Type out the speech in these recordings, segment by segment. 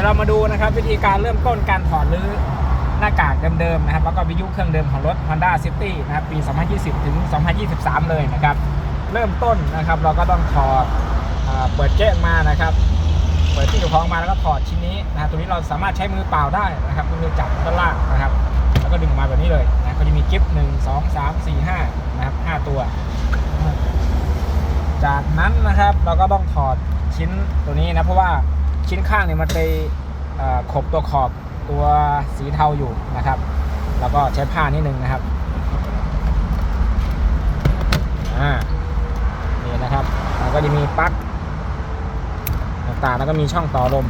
ี๋ยวเรามาดูนะครับวิธีการเริ่มต้นการถอดรื้อหน้ากากเดิมๆนะครับแล้วก็วิทยุเครื่องเดิมของรถ Honda City นะครับปี 2020 ถึง 2023 เลยนะครับ เริ่มต้นนะครับเราก็ต้องถอดเปิดเกะมานะครับเปิดที่ถูกคล้องมาแล้วก็ถอดชิ้นนี้นะครับตัวนี้เราสามารถใช้มือเปล่าได้นะครับมือจับด้านล่างนะครับ แล้วก็ดึงมาแบบนี้เลยนะก็จะมีกิฟต์หนึ่งสองสามสี่ห้านะครับห้าตัว จากนั้นนะครับเราก็ต้องถอดชิ้นตัวนี้นะเพราะว่า ชิ้นข้างเนี่ยมันไปขบตัวขอบตัวสีเทาอยู่นะครับ แล้วก็ใช้ผ้านิดนึงนะครับอ่านี่นะครับแล้วก็จะมีปลั๊กต่างๆแล้วก็มีช่องต่อลม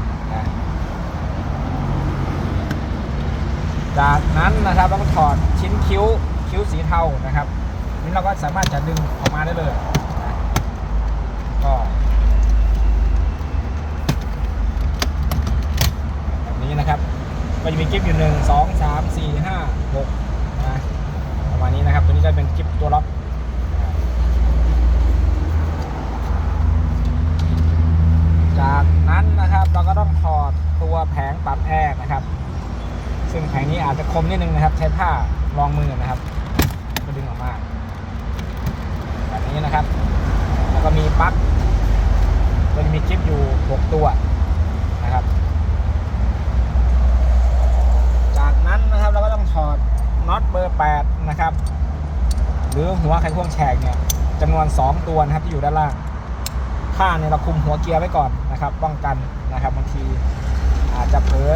จากนั้นนะครับเราก็ถอดชิ้นคิ้วคิ้วสีเทานะครับนี่เราก็สามารถจะดึงออกมาได้เลยก็แบบนี้นะครับ ก็จะมีกิฟต์อยู่หนึ่งสองสามสี่ห้าหกนะประมาณนี้นะครับ ตัวนี้ก็เป็นกิฟต์ตัวล็อกจากนั้นนะครับเราก็ต้องถอดตัวแผงปรับแอร์นะครับ ซึ่งแผงนี้อาจจะคมนิดนึงนะครับ ใช้ผ้ารองมือนะครับก็ดึงออกมาแบบนี้นะครับ แล้วก็มีปลั๊กตัวนี้มีคลิปอยู่ 6 ตัวนะครับ จากนั้นนะครับเราก็ต้องถอดน็อตเบอร์ 8 นะครับ ห รือหัวงแฉกเนี่ยจำนวน 2 ตัวนะครับที่อยู่ด้านล่างข้างเนี่ยเราคุมหัวเกียร์ไว้ก่อนนะครับป้องกันนะครับบางทีอาจจะเผลอ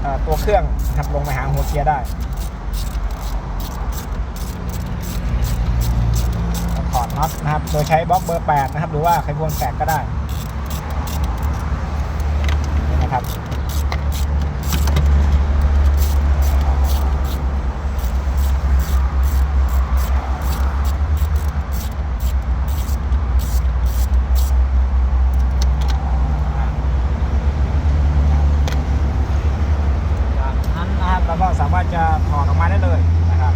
เอ่อตัวเครื่องนะครับลงไปหาหัวเกียร์ได้ถอดน็อตนะครับ โดยใช้บล็อกเบอร์ 8 นะครับ หรือว่าไขควงแสกก็ได้นี่นะครับ จาก นั้วก็สามารถจะถอดออกมาได้เลยนะครับ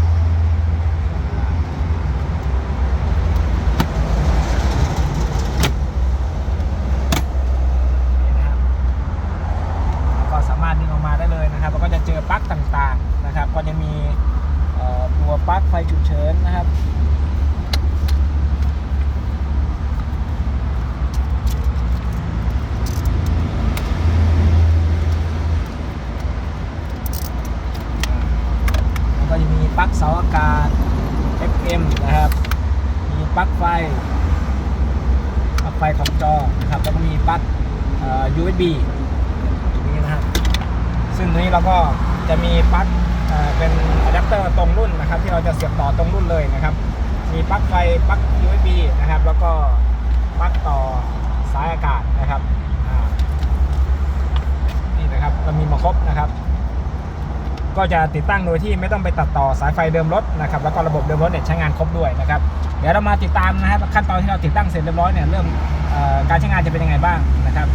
ก็สามารถดึงออกมาได้เลยนะครับแล้วก็จะเจอปลั๊กต่างๆนะครับ ก็จะมีตัวปลั๊กไฟฉุกเฉินนะครับ แล้วก็จะมี ปลั๊กเสาอากาศ FM นะครับ มีปลั๊กไฟปลั๊กไฟของจอนะครับแล้วก็มีปลั๊ก USB ตรงนี้นะครับ ซึ่งตรงนี้เราก็จะมีปลั๊กเป็นอะแดปเตอร์ตรงรุ่นนะครับ ที่เราจะเสียบต่อตรงรุ่นเลยนะครับ มีปลั๊กไฟปลั๊ก USB นะครับ แล้วก็ปลั๊กต่อสายอากาศนะครับนี่นะครับก็มีมาครบนะครับ ก็จะติดตั้งโดยที่ไม่ต้องไปตัดต่อสายไฟเดิมรถนะครับแล้วก็ระบบเดิมรถเนี่ยใช้งานครบด้วยนะครับเดี๋ยวเรามาติดตามนะครับขั้นตอนที่เราติดตั้งเสร็จเรียบร้อยเนี่ยเริ่มเอ่อการใช้งานจะเป็นยังไงบ้างนะครับ